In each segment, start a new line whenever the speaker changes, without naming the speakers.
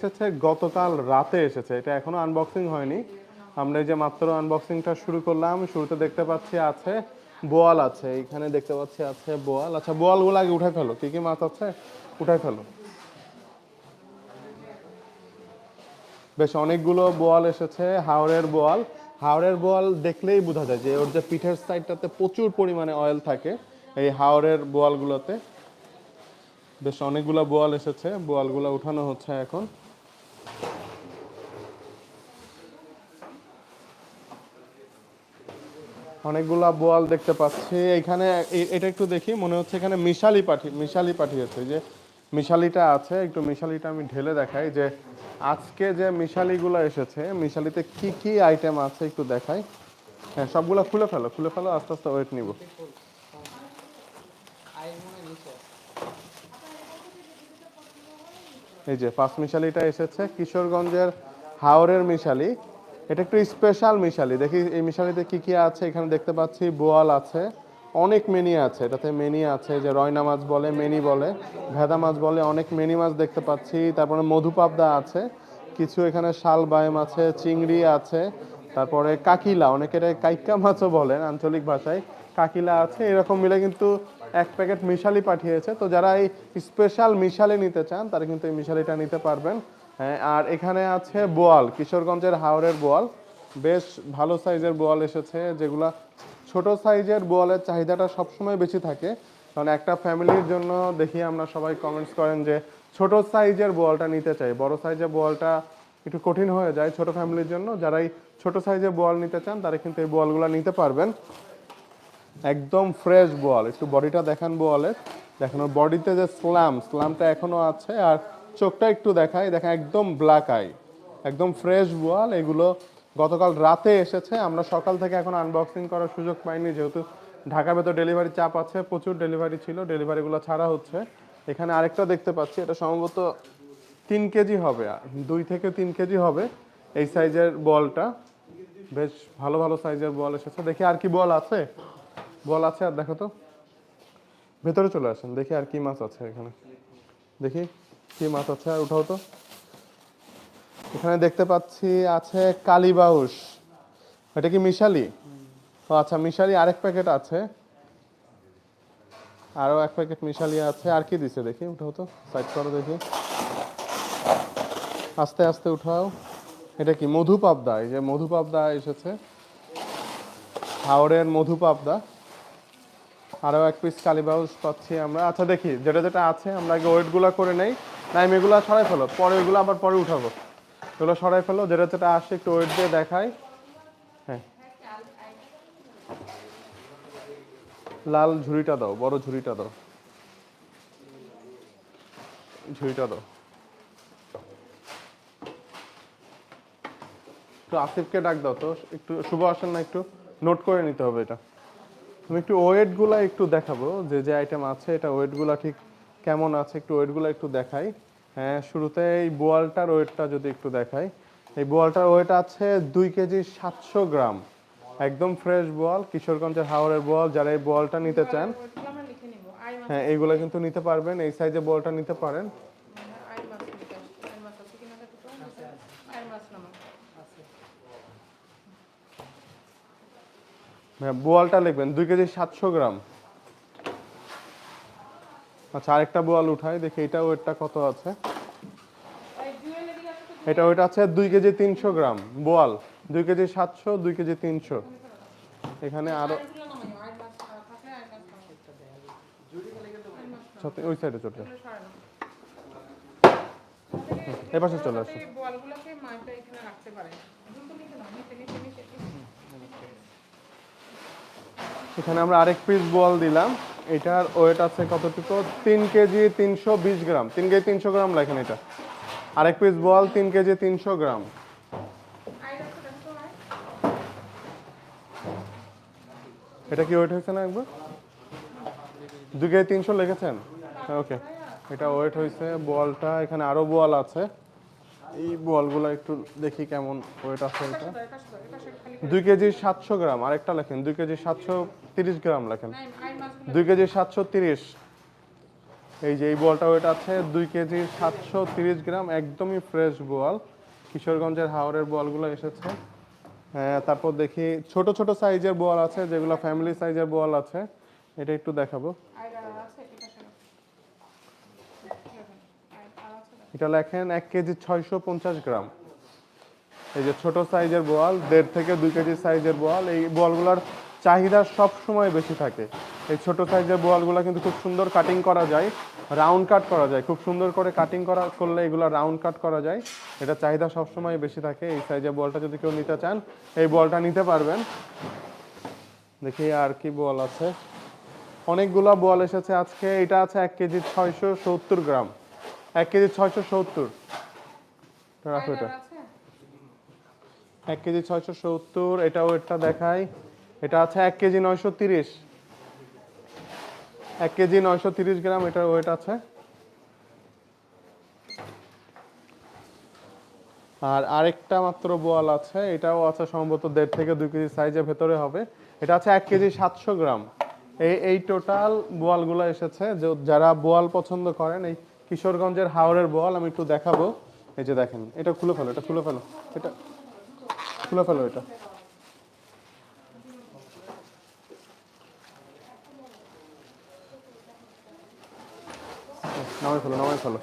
এসেছে গতকাল রাতে এসেছে। এটা এখনও আনবক্সিং হয়নি। আমরা যে মাত্র আনবক্সিংটা শুরু করলাম, শুরুতে দেখতে পাচ্ছি আছে বোয়াল আছে। এখানে দেখতে পাচ্ছি আছে বোয়াল। আচ্ছা বোয়ালগুলো আগে উঠাই ফেলো। কি কি মাছ আছে? উঠাই ফেলো। বেশ, অনেকগুলো বোয়াল এসেছে হাওড়ের বোয়াল। হাওড়ের বোয়াল দেখলেই বোঝা যায় যে ওর যে পিঠের সাইডটাতে প্রচুর পরিমাণে অয়েল থাকে, এই হাওড়ের বোয়ালগুলোতে। বেশ, অনেকগুলো বোয়াল এসেছে। বোয়ালগুলো উঠানো হচ্ছে এখন। অনেকগুলা বোয়াল দেখতে পাচ্ছি। এখানে এটা একটু দেখি, মনে হচ্ছে এখানে মিশালি পাঠি, মিশালি পাঠিয়েছে। যে মিশালিটা আছে, একটু মিশালিটা আমি ঢেলে দেখাই যে আজকে যে মিশালিগুলো এসেছে, মিশালিতে কি কি আইটেম আছে একটু দেখাই। হ্যাঁ সবগুলো খুলে ফেলো খুলে ফেলো, আস্তে আস্তে ওয়েট নিব। এই যে, পাঁচ মিশালিটা এসেছে। কিশোরগঞ্জের হাওরের মিশালি। এটা একটু স্পেশাল মিশালি। দেখি এই মিশালিতে কি কি আছে। এখানে দেখতে পাচ্ছি, বোয়াল আছে। অনেক মেনি আছে। এটাতে মেনি আছে যে রয়না মাছ বলে, মেনি বলে। ভেদা মাছ বলে অনেক মেনি মাছ দেখতে পাচ্ছি। তারপরে মধুপাবদা আছে। কিছু এখানে শাল বায়েম আছে, চিংড়ি আছে। তারপরে কাকিলা অনেকে কাইকা মাছও বলেন আঞ্চলিক ভাষায়। কাকিলা আছে এরকম মিলে কিন্তু এক প্যাকেট মিশালি পাঠিয়েছে। তো যারা এই স্পেশাল মিশালি নিতে চান তারা কিন্তু এই মিশালিটা নিতে পারবেন। হ্যাঁ, আর এখানে আছে বোয়াল কিশোরগঞ্জের হাওড়ের বোয়াল। বেশ ভালো সাইজের বোয়াল এসেছে যেগুলা ছোট সাইজের বোয়ালের চাহিদাটা সবসময় বেশি থাকে। কারণ একটা ফ্যামিলির জন্য দেখি আমরা সবাই কমেন্টস করেন যে ছোট সাইজের বোয়ালটা নিতে চাই। বড় সাইজের বোয়ালটা একটু কঠিন হয়ে যায় ছোট ফ্যামিলির জন্য। যারা এই ছোট সাইজের বোয়াল নিতে চান তারা কিন্তু এই বোয়ালগুলো নিতে পারবেন। একদম ফ্রেশ বল একটু বডিটা দেখান বোয়ালের। দেখেন, ওর বডিতে যে স্ল্যাম স্ল্যামটা এখনও আছে। আর চোখটা একটু দেখাই। দেখেন, একদম ব্ল্যাক আই একদম ফ্রেশ বল এগুলো গতকাল রাতে এসেছে। আমরা সকাল থেকে এখন আনবক্সিং করার সুযোগ পাইনি। যেহেতু ঢাকা ভেতর ডেলিভারি চাপ আছে, প্রচুর ডেলিভারি ছিল। ডেলিভারিগুলো ছাড়া হচ্ছে। এখানে আরেকটা দেখতে পাচ্ছি। এটা সম্ভবত তিন কেজি হবে। দুই থেকে তিন কেজি হবে এই সাইজের বলটা। বেশ ভালো ভালো সাইজের বল এসেছে। দেখি আর কি বল আছে। বল আছে আর দেখো তো। ভেতরে চলে আসেন, দেখি আর কি মাছ আছে এখানে। দেখি কি মাছ আছে আর উঠাও তো। এখানে দেখতে পাচ্ছি আছে কালীবাউস এটা কি মিশালি? ও আচ্ছা মিশালি আরেক প্যাকেট আছে। আরও এক প্যাকেট মিশালি আছে। আর কি দিছে দেখি, উঠাও তো, সাইড করো দেখি। আস্তে আস্তে উঠাও। এটা কি মধু পাবদা এই যে মধু পাবদা এসেছে। হাওড়ের মধু পাবদা আরও এক পিস কালীবাউস পাচ্ছি আমরা। আচ্ছা দেখি, যেটা যেটা আছে, আমরা আগে ওয়েটগুলো করে নেই। নাইম এগুলো সরাই ফেলো। পরে এগুলো আবার পরে উঠাবো। এগুলো সরাই ফেলো, যেটা যেটা আসে একটু ওয়েট দিয়ে দেখাই। হ্যাঁ। লাল ঝুড়িটা দাও, বড় ঝুড়িটা দাও। ঝুড়িটা দাও। একটু আসিফকে ডাক দাও তো, একটু শুভ আসেন না একটু। নোট করে নিতে হবে এটা। তুমি একটু ওয়েটগুলো একটু দেখাবো যে যে আইটেম আছে এটা ওয়েটগুলো ঠিক কেমন আছে একটু ওয়েটগুলো একটু দেখাই। হ্যাঁ শুরুতে এই বোয়ালটার ওয়েটটা যদি একটু দেখাই এই বোয়ালটার ওয়েট আছে দুই কেজি সাতশো গ্রাম। একদম ফ্রেশ বোয়াল কিশোরগঞ্জের হাওড়ের বোয়াল যারা এই বোয়ালটা নিতে চান। হ্যাঁ এইগুলো কিন্তু নিতে পারবেন এই সাইজে বোয়ালটা নিতে পারেন
আই মাছ লিখে আসছি। আই মাছ আছে কিনা দেখো তো আই মাছ নামা
হ্যাঁ বোয়ালটা লিখবেন, দুই কেজি সাতশো গ্রাম। আচ্ছা আরেকটা বোয়াল উঠাই, দেখি এটা ওয়েটটা কত আছে। এটা ওইটা আছে দুই কেজি তিনশো গ্রাম, বোয়াল। দুই কেজি সাতশো, দুই কেজি তিনশো। এখানে আরও ওই সাইডে চলে
নামাই সরানো
এই পাশে চলে আসো
এই বলগুলোকে মাছটা এখানে
আমরা আরেক পিস বল দিলাম। এটার ওয়েট আছে কতটুকু? তিন কেজি তিনশো বিশ গ্রাম। তিন কেজি তিনশো গ্রাম লেখেন এটা। আরেক পিস বল, তিন কেজি তিনশো গ্রাম। এটা কি ওয়েট হয়েছে না একবার? দু কেজি তিনশো লিখেছেন ওকে এটা ওয়েট হয়েছে, বলটা এখানে আরও বল আছে। এই বলগুলো একটু দেখি কেমন ওয়েট আছে এটা। দুই কেজি সাতশো গ্রাম আরেকটা লেখেন দুই কেজি সাতশো তিরিশ গ্রাম লেখেন। দুই কেজি সাতশো তিরিশ। এই যে এই বোয়ালটা ওয়েট আছে দুই কেজি সাতশো তিরিশ গ্রাম একদমই ফ্রেশ বোয়াল কিশোরগঞ্জের হাওড়ের বোয়ালগুলো এসেছে। হ্যাঁ তারপর দেখি ছোট ছোট সাইজের বল আছে যেগুলো ফ্যামিলি সাইজের বল আছে। এটা একটু দেখাবো
আর আছে এটা শোনো আর আর আছে না?
এটা লেখেন এক কেজি ছয়শো পঞ্চাশ গ্রাম। এই যে ছোট সাইজের বোয়াল, দেড় থেকে দুই কেজি সাইজের বোয়াল, এই বোয়ালগুলোর চাহিদা সব সময় বেশি থাকে। এই ছোট সাইজের বোয়ালগুলো কিন্তু খুব সুন্দর কাটিং করা যায় রাউন্ড কাট করা যায়। খুব সুন্দর করে কাটিং করা, করলে এগুলো রাউন্ড কাট করা যায়। এটা চাহিদা সব সময় বেশি থাকে। এই সাইজের বলটা যদি কেউ নিতে চান, এই বলটা নিতে পারবেন। দেখি আর কি বল আছে। অনেকগুলো বল এসেছে আজকে। এটা আছে এক কেজি ছয়শো সত্তর গ্রাম। এক কেজি ছয়শো সত্তর। রাখো এটা। এক কেজি ছয়শো সত্তর, এটাও এটা দেখাই। এটা আছে এক কেজি নয়শো তিরিশ। এক কেজি নয়শো তিরিশ গ্রাম এটার ওয়েট আছে। আর আরেকটা মাত্র বোয়াল আছে, এটাও আছে সম্ভবত দেড় থেকে দুই কেজি সাইজের ভেতরে হবে। এটা আছে এক কেজি সাতশো গ্রাম। এই এই টোটাল বোয়ালগুলো এসেছে যারা বোয়াল পছন্দ করেন, এই কিশোরগঞ্জের হাওড়ের বল, আমি একটু দেখাবো। এই যে দেখেন, এটা খুলে ফেলো, এটা খুলে ফেলো, এটা খুলে ফেলো, এটা। নামাই ফেলো নামাই ফেলো।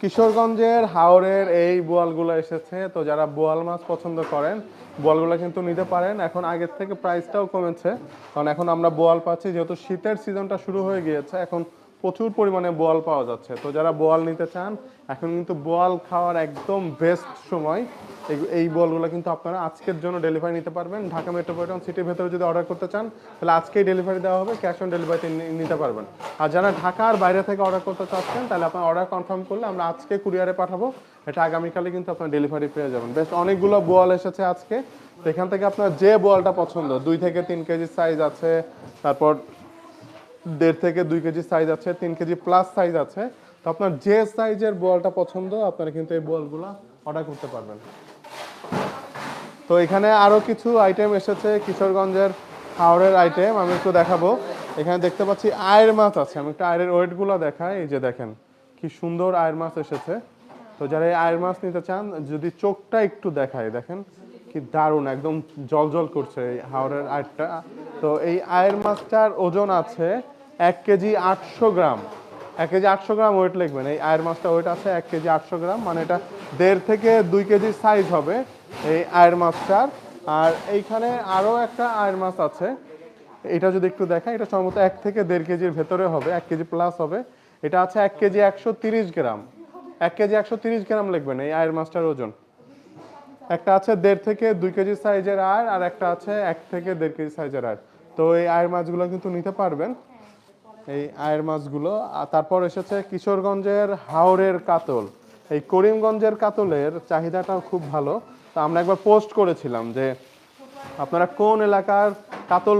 কিশোরগঞ্জের হাওড়ের এই বোয়ালগুলো এসেছে, তো যারা বোয়াল মাছ পছন্দ করেন, বোয়ালগুলো কিন্তু নিতে পারেন। এখন আগের থেকে প্রাইসটাও কমেছে, কারণ এখন আমরা বোয়াল পাচ্ছি, যেহেতু শীতের সিজনটা শুরু হয়ে গিয়েছে, এখন প্রচুর পরিমাণে বোয়াল পাওয়া যাচ্ছে। তো যারা বোয়াল নিতে চান, এখন কিন্তু বোয়াল খাওয়ার একদম বেস্ট সময়। এই- বলগুলো কিন্তু আপনারা আজকের জন্য ডেলিভারি নিতে পারবেন। ঢাকা মেট্রোপলিটন সিটির ভেতরে যদি অর্ডার করতে চান, তাহলে আজকেই ডেলিভারি দেওয়া হবে ক্যাশ অন ডেলিভারিতে নিতে পারবেন। আর যারা ঢাকার বাইরে থেকে অর্ডার করতে চাচ্ছেন, তাহলে আপনার অর্ডার কনফার্ম করলে আমরা আজকে কুরিয়ারে পাঠাবো। এটা আগামীকালে কিন্তু আপনার ডেলিভারি পেয়ে যাবেন। বেশ, অনেকগুলো বোয়াল এসেছে আজকে। তো এখান থেকে আপনার যে বোয়ালটা পছন্দ, দুই থেকে তিন কেজি সাইজ আছে, তারপর দেড় থেকে দুই কেজি সাইজ আছে, তিন কেজি প্লাস সাইজ আছে। তো আপনার যে সাইজের বলটা পছন্দ, আপনারা কিন্তু এই বলগুলো অর্ডার করতে পারবেন। তো এখানে আরও কিছু আইটেম এসেছে, কিশোরগঞ্জের হাওড়ের আইটেম আমি একটু দেখাবো। এখানে দেখতে পাচ্ছি আয়ের মাছ আছে, আমি একটু আয়ের ওয়েটগুলো দেখাই, এই যে দেখেন, কি সুন্দর আয়ের মাছ এসেছে। তো যারা এই আয়ের মাছ নিতে চান, যদি চোখটা একটু দেখায় দেখেন, কি দারুণ, একদম জল জল করছে এই হাওড়ের আয়েরটা। তো এই আয়ের মাছটার ওজন আছে এক কেজি আটশো গ্রাম। এক কেজি আটশো গ্রাম ওয়েট লিখবেন। এই আয়ের মাছটা ওয়েট আছে এক কেজি আটশো গ্রাম। মানে এটা দেড় থেকে দুই কেজি সাইজ হবে এই আয়ের মাছটার আর এইখানে আরও একটা আয়ের মাছ আছে। এটা যদি একটু দেখা এটা সম্ভবত এক থেকে দেড় কেজির ভেতরে হবে, এক কেজি প্লাস হবে। এটা আছে এক কেজি একশো তিরিশ গ্রাম। এক কেজি একশো তিরিশ গ্রাম লিখবেন এই আয়ের মাছটার ওজন। একটা আছে দেড় থেকে দুই কেজি সাইজের আয় আর একটা আছে এক থেকে দেড় কেজি সাইজের আয় তো এই আয়ের মাছগুলো কিন্তু নিতে পারবেন। এই আয়ের মাছগুলো। আর তারপর এসেছে কিশোরগঞ্জের হাওড়ের কাতল। এই করিমগঞ্জের কাতলের চাহিদাটাও খুব ভালো। তো আমরা একবার পোস্ট করেছিলাম যে আপনারা কোন এলাকার কাতল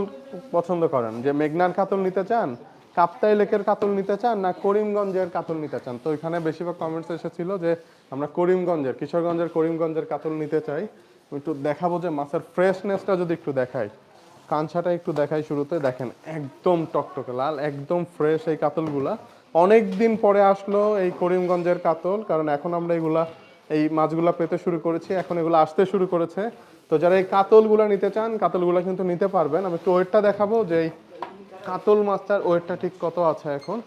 পছন্দ করেন? যে মেঘনার কাতল নিতে চান, কাপ্তাই লেকের কাতল নিতে চান, না করিমগঞ্জের কাতল নিতে চান? তো এখানে বেশিরভাগ কমেন্টস এসেছিল যে আমরা করিমগঞ্জের, কিশোরগঞ্জের, করিমগঞ্জের কাতল নিতে চাই। একটু দেখাবো যে মাছের ফ্রেশনেসটা যদি একটু দেখাই। কাঞ্চাটা একটু দেখাই শুরুতে। দেখেন, একদম টকটকে লাল, একদম ফ্রেশ এই কাতলগুলা। অনেক দিন পরে আসলো এই করিমগঞ্জের কাতল, কারণ এখন আমরা এগুলা, এই মাছগুলা পেতে শুরু করেছি, এখন এগুলো আসতে শুরু করেছে। তো যারা এই কাতলগুলো নিতে চান, কাতলগুলো কিন্তু নিতে পারবেন। আমি একটু ওয়েটটা দেখাবো যে এই কাতল মাছটার ওয়েটটা ঠিক কত আছে এখন।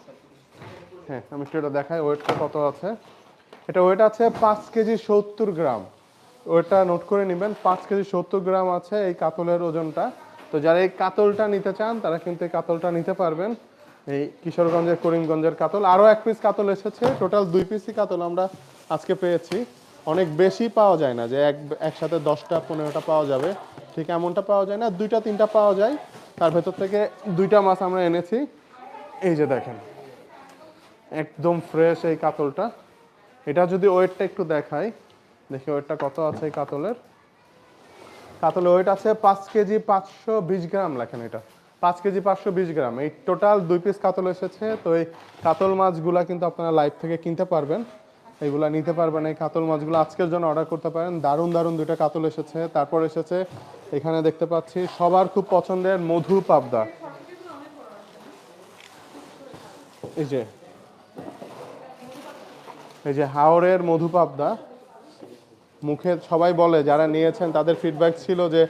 হ্যাঁ আমি একটু এটা দেখাই, ওয়েটটা কত আছে। এটা ওয়েট আছে পাঁচ কেজি সত্তর গ্রাম। ওয়েটটা নোট করে নেবেন, পাঁচ কেজি সত্তর গ্রাম আছে এই কাতলের ওজনটা। তো যারা এই কাতলটা নিতে চান, তারা কিন্তু এই কাতলটা নিতে পারবেন। এই কিশোরগঞ্জের, করিমগঞ্জের কাতল। আরও এক পিস কাতল এসেছে। টোটাল দুই পিসই কাতল আমরা আজকে পেয়েছি। অনেক বেশি পাওয়া যায় না যে এক, একসাথে দশটা, পনেরোটা পাওয়া যাবে। ঠিক এমনটা পাওয়া যায় না। দুইটা, তিনটা পাওয়া যায়। তার ভেতর থেকে দুইটা মাছ আমরা এনেছি। এই যে দেখেন, একদম ফ্রেশ এই কাতলটা। এটা যদি ওয়েটটা একটু দেখাই, দেখি ওয়েটটা কত আছে এই কাতলের। কাতলের ওয়েট আছে পাঁচ কেজি পাঁচশো বিশ গ্রাম, লেখেন এটা। পাঁচ কেজি পাঁচশো বিশ গ্রাম। এই টোটাল দুই পিস কাতল এসেছে, তো এই কাতল মাছগুলা কিন্তু আপনারা লাইভ থেকে কিনতে পারবেন। এইগুলা নিতে পারবেন, এই কাতল মাছগুলো আজকের জন্য অর্ডার করতে পারেন। দারুণ দারুণ দুইটা কাতল এসেছে। তারপর এসেছে, এখানে দেখতে পাচ্ছি সবার খুব পছন্দের মধু পাবদা। এই যে এই যে হাওরের মধু পাবদা। মুখে সবাই বলে, যারা নিয়েছেন তাদের ফিডব্যাক ছিল যে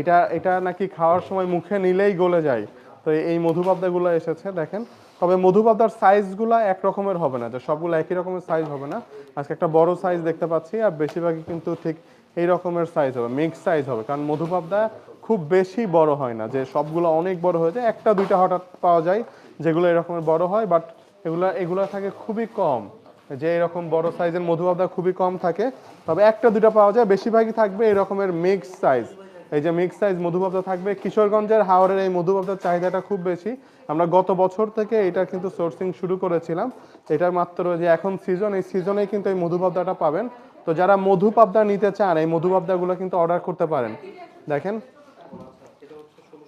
এটা এটা নাকি খাওয়ার সময় মুখে নিলেই গলে যায়। তো এই মধুপাবদাগুলো এসেছে, দেখেন। তবে মধুপাবদার সাইজগুলো এক রকমের হবে না, যে সবগুলো একই রকমের সাইজ হবে না। আজকে একটা বড় সাইজ দেখতে পাচ্ছি, আর বেশিরভাগই কিন্তু ঠিক এই রকমের সাইজ হবে মিক্স সাইজ হবে। কারণ মধুপাবদা খুব বেশি বড় হয় না, যে সবগুলো অনেক বড় হয়ে যায়। একটা, দুইটা হঠাৎ পাওয়া যায়, যেগুলো এরকমের বড় হয় বাট এগুলো এগুলো থাকে খুবই কম। যে এরকম বড় সাইজের মধু খুবই কম থাকে, তবে একটা দুটো পাওয়া যায়। বেশিরভাগই থাকবে এরকমের মিক্স সাইজ এই যে মিক্স সাইজ মধু পাবদা থাকবে। কিশোরগঞ্জের হাওড়ের এই মধু চাহিদাটা খুব বেশি। আমরা গত বছর থেকে এটা কিন্তু সোর্সিং শুরু করেছিলাম। এটার মাত্র যে এখন সিজন এই সিজনে কিন্তু এই মধু পাবদাটা পাবেন। তো যারা মধু পাবদা নিতে চান, এই মধু পাবদাগুলো কিন্তু অর্ডার করতে পারেন। দেখেন,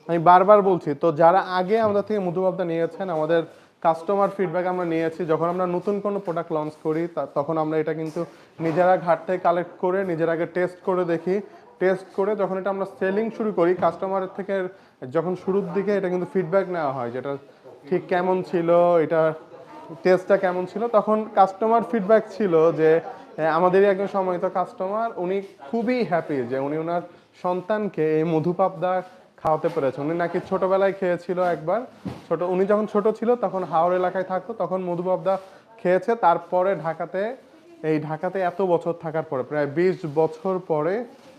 আমি বারবার বলছি, তো যারা আগে আমাদের থেকে মধু পাবদা নিয়েছেন, আমাদের কাস্টমার ফিডব্যাক আমরা নিয়েছি। যখন আমরা নতুন কোনো প্রোডাক্ট লঞ্চ করি তখন আমরা এটা কিন্তু নিজেরা ঘাট থেকে কালেক্ট করে নিজের আগে টেস্ট করে দেখি। টেস্ট করে যখন এটা আমরা সেলিং শুরু করি কাস্টমারের থেকে যখন শুরুর দিকে এটা কিন্তু ফিডব্যাক নেওয়া হয়, যেটা ঠিক কেমন ছিল, এটা টেস্টটা কেমন ছিল, তখন কাস্টমার ফিডব্যাক ছিল যে আমাদেরই একজন সম্মানিত কাস্টমার উনি খুবই হ্যাপি যে উনি ওনার সন্তানকে এই মধু পাবদা খাওয়াতে পেরেছে। উনি নাকি ছোটবেলায় খেয়েছিল একবার। ছোট উনি যখন ছোট ছিল, তখন হাওড় এলাকায় থাকতো, তখন মধুবাবদা খেয়েছে। তারপরে ঢাকাতে, এই ঢাকাতে এত বছর থাকার পরে, প্রায় বিশ বছর পরে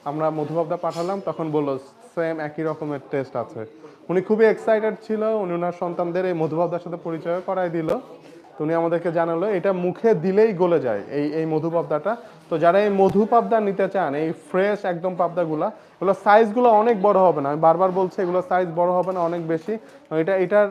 আমরা মধুবাবদা পাঠালাম, তখন বলল সেম একই রকমের টেস্ট আছে। উনি খুবই এক্সাইটেড ছিল, উনি ওনার সন্তানদের এই মধু পাবদার সাথে পরিচয় করাই দিল। উনি আমাদেরকে জানালো, এটা মুখে দিলেই গলে যায় এই এই মধু পাবদাটা। তো যারা এই মধু পাবদা নিতে চান, এই ফ্রেশ একদম পাবদাগুলা, এগুলো সাইজগুলো অনেক বড় হবে না, আমি বারবার বলছি এগুলো সাইজ বড় হবে না, অনেক বেশি। এটা, এটার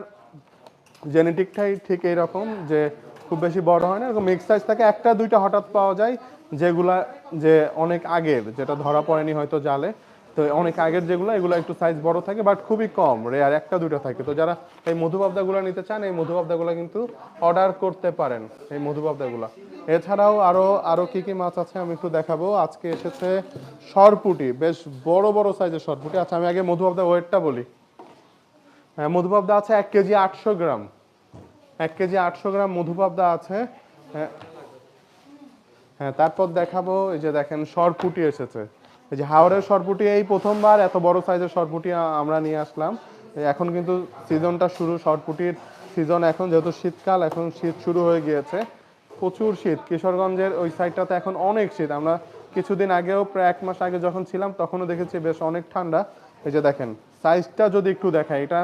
জেনেটিকটাই ঠিক এইরকম যে খুব বেশি বড় হয় না, এরকম মিক্স সাইজ থাকে। একটা, দুইটা হঠাৎ পাওয়া যায়, যেগুলা যে অনেক আগের, যেটা ধরা পড়েনি হয়তো জালে। তো অনেক আগের যেগুলো, এগুলো একটু সাইজ বড় থাকে বাট খুবই কম রেয়ার একটা, দুইটা থাকে। তো যারা এই মধুপাবদাগুলো নিতে চান, এই মধুপাবদাগুলো কিন্তু অর্ডার করতে পারেন, এই মধুপাবদাগুলো। এছাড়াও আরও আরও কি কি মাছ আছে আমি একটু দেখাবো। আজকে এসেছে সরপুটি, বেশ বড় বড় সাইজের সরপুটি। আচ্ছা আমি আগে মধুপাবদা ওয়েটটা বলি। হ্যাঁ মধুপাবদা আছে এক কেজি আটশো গ্রাম। এক কেজি আটশো গ্রাম মধুপাবদা আছে। হ্যাঁ হ্যাঁ তারপর দেখাবো, এই যে দেখেন সরপুটি এসেছে। এই যে হাওড়ের সরপুটি, এই প্রথমবার এত বড় সাইজের সরপুটি আমরা নিয়ে আসলাম। এখন কিন্তু সিজনটা শুরু, সরপুটির সিজন এখন, যেহেতু শীতকাল, এখন শীত শুরু হয়ে গিয়েছে। প্রচুর শীত। কিশোরগঞ্জের ওই সাইডটাতে এখন অনেক শীত। আমরা কিছুদিন আগেও, প্রায় এক মাস আগে যখন ছিলাম, তখনও দেখেছি বেশ অনেক ঠান্ডা। এই যে দেখেন, সাইজটা যদি একটু দেখায় এটা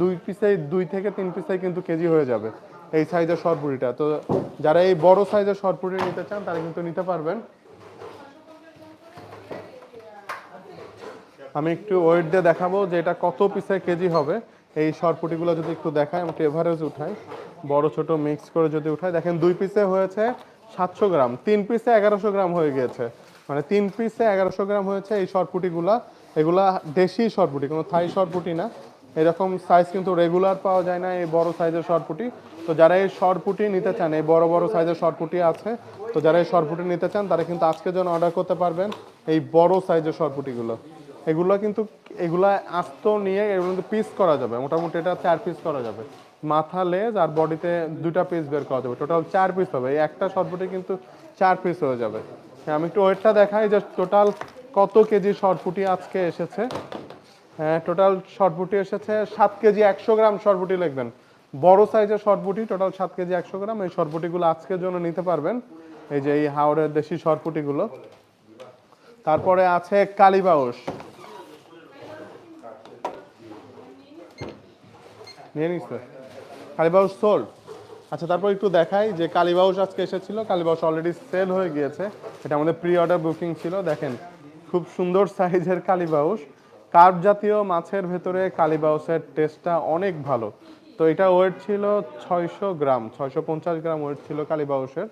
দুই পিসে, দুই থেকে তিন পিসে কিন্তু কেজি হয়ে যাবে এই সাইজের সরপুরিটা তো যারা এই বড় সাইজের সরপুরি নিতে চান, তারা কিন্তু নিতে পারবেন। আমি একটু ওয়েট দিয়ে দেখাবো যে এটা কত পিসে কেজি হবে। এই সরপুটিগুলো যদি একটু দেখায় আমি এভারেজ উঠাই বড়, ছোট মিক্স করে যদি উঠাই দেখেন, দুই পিসে হয়েছে সাতশো গ্রাম। তিন পিসে এগারোশো গ্রাম হয়ে গিয়েছে। মানে তিন পিসে এগারোশো গ্রাম হয়েছে এই সরপুটিগুলা। এগুলা দেশি সরপুটি, কোনো থাই সরপুটি না। এরকম সাইজ কিন্তু রেগুলার পাওয়া যায় না এই বড় সাইজের সরপুটি। তো যারা এই শর্টপুটি নিতে চান, এই বড় বড় সাইজের সরপুটি আছে, তো যারা এই সরপুটি নিতে চান, তারা কিন্তু আজকের জন্য অর্ডার করতে পারবেন এই বড় সাইজের শর্টপুটিগুলো এগুলো কিন্তু এগুলা আস্ত নিয়ে এগুলো কিন্তু পিস করা যাবে। মোটামুটি এটা চার পিস করা যাবে। মাথা লেজ আর বডিতে দুইটা পিস বের করা যাবে। টোটাল চার পিস হবে। এই একটা শর্টপুটি কিন্তু চার পিস হয়ে যাবে। হ্যাঁ, আমি একটু ওয়েটটা দেখাই যে টোটাল কত কেজি শর্টপুটি আজকে এসেছে। হ্যাঁ টোটাল শর্টবুটি এসেছে সাত কেজি একশো গ্রাম শর্টবুটি লিখবেন। বড় সাইজের শর্টবুটি টোটাল সাত কেজি একশো গ্রাম। এই শর্টবুটিগুলো আজকের জন্য নিতে পারবেন। এই যে এই হাওড়ের দেশি শর্টবুটিগুলো তারপরে আছে কালীবাউস নিয়ে নিচ্ছে? কালীবাউস সোল্ড আচ্ছা তারপর একটু দেখাই যে কালীবাউস আজকে এসেছিল। কালীবাউস অলরেডি সেল হয়ে গিয়েছে। এটা আমাদের প্রি অর্ডার বুকিং ছিল। দেখেন, খুব সুন্দর সাইজের কালীবাউস। কার্প জাতীয় মাছের ভেতরে কালীবাউসের টেস্টটা অনেক ভালো। তো এটা ওয়েট ছিল ছয়শো গ্রাম, ছয়শো পঞ্চাশ গ্রাম ওয়েট ছিল কালীবাউসের।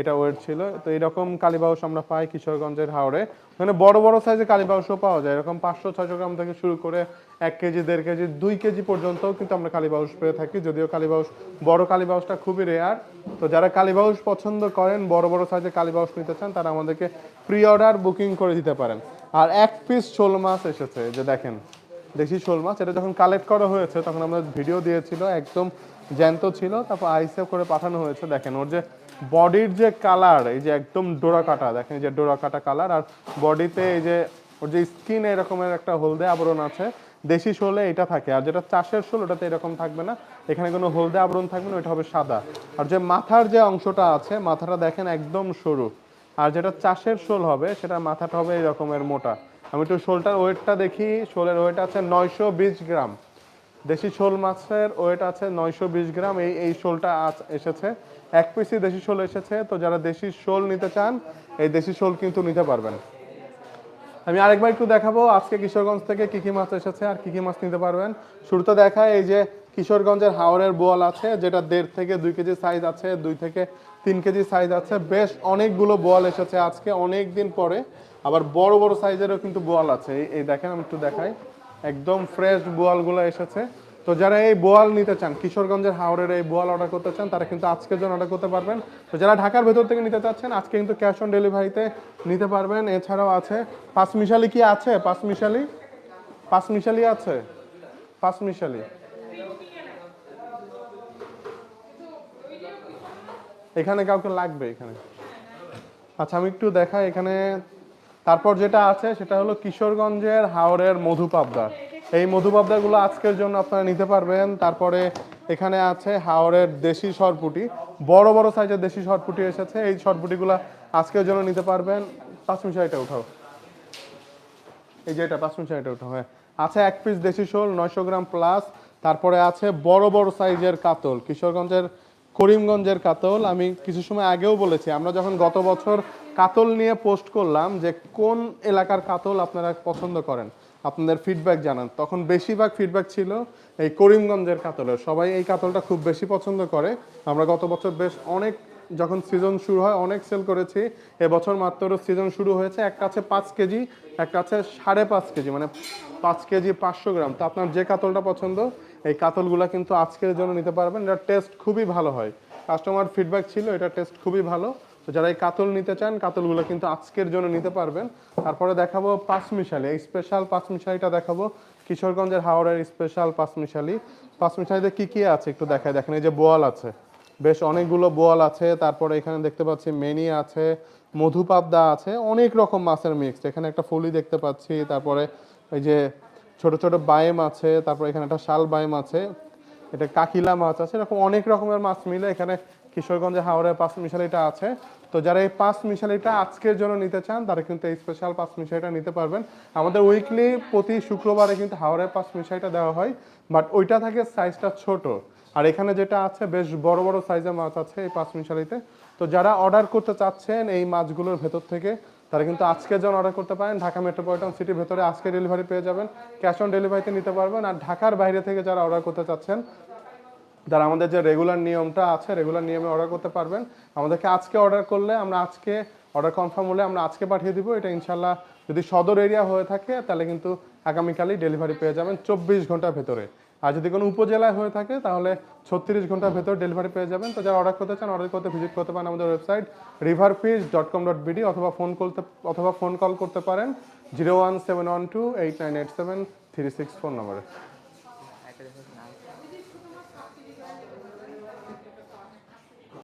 এটা ওয়েট ছিল। তো এরকম কালীবাউস আমরা পাই কিশোরগঞ্জের হাওড়ে মানে বড় বড় সাইজের কালীবাউসও পাওয়া যায়। এরকম পাঁচশো, ছয়শো গ্রাম থেকে শুরু করে এক কেজি, দেড় কেজি, দুই কেজি পর্যন্তও কিন্তু আমরা কালীবাউস পেয়ে থাকি। যদিও কালীবাউস বড় কালীবাউসটা খুবই রেয়ার তো যারা কালীবাউস পছন্দ করেন, বড় বড় সাইজের কালীবাউস নিতে চান, তারা আমাদেরকে প্রি অর্ডার বুকিং করে দিতে পারেন। আর এক পিস শোল মাছ এসেছে যে দেখেন। দেশি শোল মাছ, এটা যখন কালেক্ট করা হয়েছে, তখন আমরা ভিডিও দিয়েছিল, একদম জ্যান্ত ছিল, তারপর আইসে করে পাঠানো হয়েছে। দেখেন, ওর যে বডির যে কালার, এই যে একদম ডোরা কাটা দেখেন যে ডোরা কাটা কালার, আর বডিতে এই যে, ওর যে স্কিন এরকমের একটা হলদে আবরণ আছে, দেশি শোলে এটা থাকে, আর যেটা চাষের শোল ওটাতে এরকম থাকবে না, এখানে কোনো হলদে আবরণ থাকবে না, ওটা হবে সাদা। আর যে মাথার যে অংশটা আছে, মাথাটা দেখেন একদম সরু, আর যেটা চাষের শোল হবে সেটা মাথাটা হবে এই রকমের মোটা। আমি একটু শোলটার ওয়েটটা দেখি, শোলের ওয়েট আছে নয়শো বিশ গ্রাম। দেশি শোল মাছের ওয়েট আছে নয়শো বিশ গ্রাম। এই এই শোলটা আজ এসেছে। এক পিসি দেশি শোল এসেছে। তো যারা দেশি শোল নিতে চান, এই দেশি শোল কিন্তু নিতে পারবেন। আমি আরেকবার একটু দেখাবো আজকে কিশোরগঞ্জ থেকে কী কী মাছ এসেছে আর কী কী মাছ নিতে পারবেন। শুরুতে দেখায় এই যে কিশোরগঞ্জের হাওড়ের বোয়াল আছে, যেটা দেড় থেকে দুই কেজি সাইজ আছে, দুই থেকে তিন কেজি সাইজ আছে। বেশ অনেকগুলো বোয়াল এসেছে আজকে অনেক দিন পরে। আবার বড় বড় সাইজেরও কিন্তু বোয়াল আছে। এই দেখেন, আমি একটু দেখাই। একদম ফ্রেশ বোয়ালগুলো এসেছে। তো যারা এই বোয়াল নিতে চান, কিশোরগঞ্জের হাওড়ের এই বোয়াল অর্ডার করতে চান, তারা কিন্তু আজকের জন্য অর্ডার করতে পারবেন। তো যারা ঢাকার ভেতর থেকে নিতে চাচ্ছেন, আজকে কিন্তু ক্যাশ অন ডেলিভারিতে নিতে পারবেন। এছাড়াও আছে, পাঁচ মিশালি কি আছে? পাঁচ মিশালি? পাঁচ মিশালি আছে? পাঁচ মিশালি। এখানে কাউকে লাগবে, এখানে। আচ্ছা আমি একটু দেখাই, এখানে তারপর যেটা আছে, সেটা হলো কিশোরগঞ্জের হাওড়ের মধু পাবদা। এই মধু পাবদাগুলো আজকের জন্য আপনারা নিতে পারবেন। তারপরে এখানে আছে হাওড়ের দেশি সরপুটি। বড় বড় সাইজের দেশি সরপুটি এসেছে। এই সরপুটিগুলো আজকের জন্য নিতে পারবেন। পাঁচ মিশাইটা উঠাও। এই যে এটা পাঁচ মিনিট এটা ওটা হয়। আছে এক পিস দেশি শোল, নয়শো গ্রাম প্লাস তারপরে আছে বড় বড় সাইজের কাতল। কিশোরগঞ্জের করিমগঞ্জের কাতল, আমি কিছু সময় আগেও বলেছি, আমরা যখন গত বছর কাতল নিয়ে পোস্ট করলাম যে কোন এলাকার কাতল আপনারা পছন্দ করেন, আপনাদের ফিডব্যাক জানান। তখন বেশিরভাগ ফিডব্যাক ছিল এই করিমগঞ্জের কাতলের। সবাই এই কাতলটা খুব বেশি পছন্দ করে। আমরা গত বছর বেশ অনেক, যখন সিজন শুরু হয়, অনেক সেল করেছি। এবছর মাত্র সিজন শুরু হয়েছে এক কাছে পাঁচ কেজি, এক কাছে সাড়ে পাঁচ কেজি মানে পাঁচ কেজি পাঁচশো গ্রাম। তো আপনার যে কাতলটা পছন্দ এই কাতলগুলা কিন্তু আজকের জন্য নিতে পারবেন। এটার টেস্ট খুবই ভালো হয়। কাস্টমার ফিডব্যাক ছিল এটার টেস্ট খুবই ভালো। তো যারা এই কাতল নিতে চান, কাতলগুলো কিন্তু আজকের জন্য নিতে পারবেন। তারপরে দেখাবো পাঁচ মিশালি এই স্পেশাল পাঁচ মিশালিটা দেখাবো। কিশোরগঞ্জের হাওড়ের স্পেশাল পাঁচ মিশালি কী কি আছে একটু দেখায় দেখেন, এই যে বোয়াল আছে। বেশ অনেকগুলো বোয়াল আছে। তারপরে এখানে দেখতে পাচ্ছি মেনি আছে মধু পাবদা আছে। অনেক রকম মাছের মিক্স এখানে একটা ফলি দেখতে পাচ্ছি। তারপরে এই যে ছোট ছোট বায়েম আছে, তারপরে এখানে একটা শাল বায়েম আছে, এটা কাকিলা মাছ আছে, এরকম অনেক রকমের মাছ মিলে এখানে কিশোরগঞ্জে হাওড়ের পাঁচ মিশালিটা আছে। তো যারা এই পাঁচ মিশালিটা আজকের জন্য নিতে চান, তারা কিন্তু এই স্পেশাল পাঁচ মিশালিটা নিতে পারবেন। আমাদের উইকলি প্রতি শুক্রবারে কিন্তু হাওড়ের পাঁচ মিশালিটা দেওয়া হয় বাট ওইটা থাকে সাইজটা ছোট। আর এখানে যেটা আছে, বেশ বড় বড় সাইজের মাছ আছে এই পাঁচ মিশালিতে। তো যারা অর্ডার করতে চাচ্ছেন এই মাছগুলোর ভেতর থেকে তারা কিন্তু আজকে জন্য অর্ডার করতে পারেন। ঢাকা মেট্রোপলিটন সিটির ভেতরে আজকে ডেলিভারি পেয়ে যাবেন। ক্যাশ অন ডেলিভারিতে নিতে পারবেন। আর ঢাকার বাইরে থেকে যারা অর্ডার করতে চাচ্ছেন যারা আমাদের যে রেগুলার নিয়মটা আছে রেগুলার নিয়মে অর্ডার করতে পারবেন। আমাদেরকে আজকে অর্ডার করলে আমরা আজকে অর্ডার কনফার্ম হলে আমরা আজকে পাঠিয়ে দিব। এটা ইনশাল্লাহ যদি সদর এরিয়া হয়ে থাকে, তাহলে কিন্তু আগামীকালই ডেলিভারি পেয়ে যাবেন চব্বিশ ঘণ্টার ভেতরে। আর যদি কোনো উপজেলায় হয়ে থাকে, তাহলে ছত্রিশ ঘণ্টার ভেতর ডেলিভারি পেয়ে যাবেন। তো যারা অর্ডার করতে চান অর্ডার করতে ভিজিট করতে পারেন আমাদের website river peace dot com dot BD অথবা ফোন করতে, অথবা ফোন কল করতে পারেন zero one seven one two eight nine eight seven three six phone নম্বরে